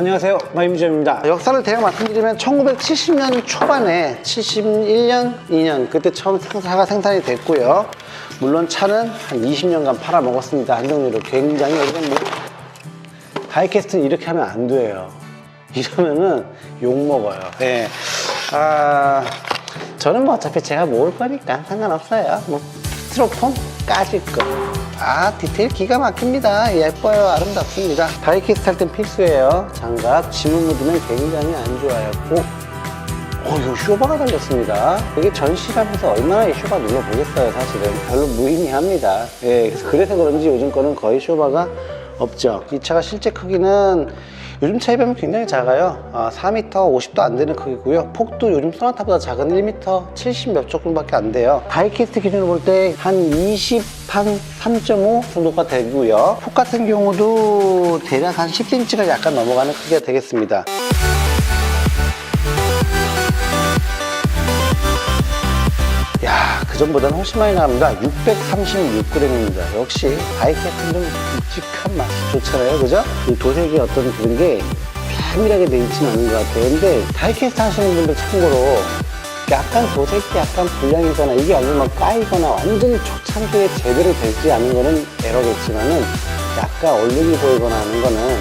안녕하세요. 마임주입니다. 역사를 대략 말씀드리면 1970년 초반에 71년 2년 그때 처음 차가 생산이 됐고요. 물론 차는 한 20년간 팔아먹었습니다. 한정리로 굉장히 뭐 다이캐스트는 이렇게 하면 안 돼요. 이러면은 욕먹어요. 예. 아 저는 뭐 어차피 제가 모을 거니까 상관없어요. 뭐 스티로폼 까질 거아 디테일 기가 막힙니다 예뻐요 아름답습니다 다이캐스트 할땐 필수예요 장갑 지문 묻으면 굉장히 안 좋아요 오. 어, 이거 쇼바가 달렸습니다. 이게 전시하면서 얼마나 이 쇼바 눌러보겠어요, 사실은. 별로 무의미합니다. 예, 그래서 그런지 요즘 거는 거의 쇼바가 없죠. 이 차가 실제 크기는 요즘 비하면 굉장히 작아요. 아, 4m 50도 안 되는 크기고요. 폭도 요즘 소나타보다 작은 1m 70몇 정도밖에 안 돼요. 다이캐스트 기준으로 볼 때 한 20, 한 3.5 정도가 되고요. 폭 같은 경우도 대략 한 10cm가 약간 넘어가는 크기가 되겠습니다. 야, 그전보다는 훨씬 많이 나갑니다. 636g입니다. 역시 다이캐스트는 좀 묵직한 맛이 좋잖아요. 그죠? 이 도색이 어떤 그런 게 세밀하게 돼 있지는 않은 것 같아요. 근데 다이캐스트 하시는 분들 참고로 약간 도색이 약간 불량이거나 이게 얼굴 막 까이거나 완전히 초창기에 제대로 되지 않은 거는 에러겠지만은 약간 얼룩이 보이거나 하는 거는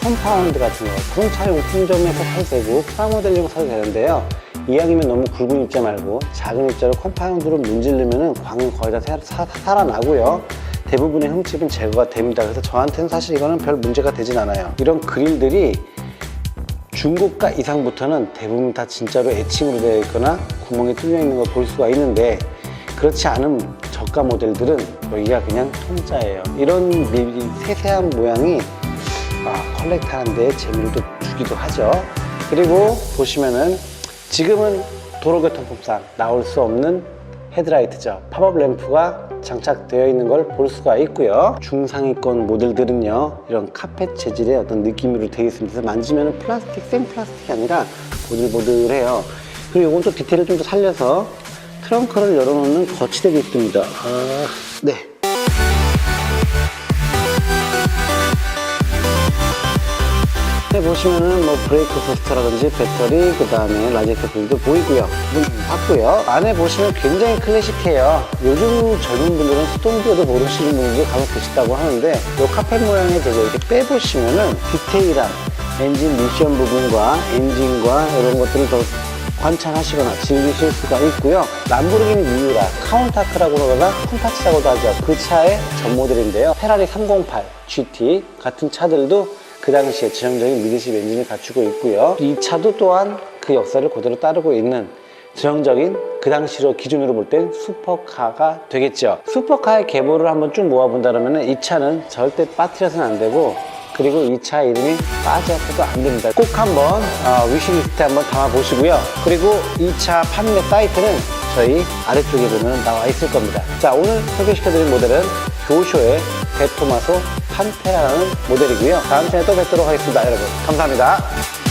컴파운드 같은 거 그런 차 용품점에서 사도 되고 프라모델링 사도 되는데요 이왕이면 너무 굵은 입자 말고 작은 입자로 컴파운드로 문지르면은 광은 거의 다 살아나고요. 대부분의 흠집은 제거가 됩니다. 그래서 저한테는 사실 이거는 별 문제가 되진 않아요. 이런 그릴들이 중고가 이상부터는 대부분 다 진짜로 애칭으로 되어 있거나 구멍이 뚫려 있는 걸 볼 수가 있는데 그렇지 않은 저가 모델들은 여기가 그냥 통짜예요. 이런 미- 세세한 모양이 아, 컬렉트하는데 재미를 또 주기도 하죠. 그리고 보시면은 지금은 도로교통법상 나올 수 없는 헤드라이트죠. 팝업 램프가 장착되어 있는 걸 볼 수가 있고요. 중상위권 모델들은요, 이런 카펫 재질의 어떤 느낌으로 되어 있습니다. 만지면 플라스틱, 생 플라스틱이 아니라 보들보들해요. 그리고 이건 또 디테일을 좀 더 살려서 트렁크를 열어놓는 거치대가 있습니다. 아, 네. 보시면은 뭐 브레이크 포스터라든지 배터리, 그 다음에 라이트 불도 보이고요. 문 닫고요. 안에 보시면 굉장히 클래식해요. 요즘 젊은 분들은 스톤비어도 모르시는 분들도 간혹 계시다고 하는데 이 카펫 모양의 제가 이렇게 빼보시면은 디테일한 엔진 미션 부분과 엔진과 이런 것들을 더 관찰하시거나 즐기실 수가 있고요. 람보르기니 미우라, 카운타크라고 그러거나 콘타치라고도 하죠. 그 차의 전 모델인데요. 페라리 308 GT 같은 차들도 그 당시에 전형적인 미드십 엔진을 갖추고 있고요. 이 차도 또한 그 역사를 그대로 따르고 있는 전형적인 그 당시로 기준으로 볼 땐 슈퍼카가 되겠죠. 슈퍼카의 계보를 한번 쭉 모아본다면 이 차는 절대 빠뜨려서는 안 되고 그리고 이 차 이름이 빠져서도 안 됩니다. 꼭 한번 어, 위시리스트에 한번 담아보시고요. 그리고 이 차 판매 사이트는 저희 아래쪽에 보면 나와 있을 겁니다. 자, 오늘 소개시켜드린 모델은 교쇼의 데토마소 판테라라는 모델이고요. 다음 시간에 또 뵙도록 하겠습니다, 여러분. 감사합니다.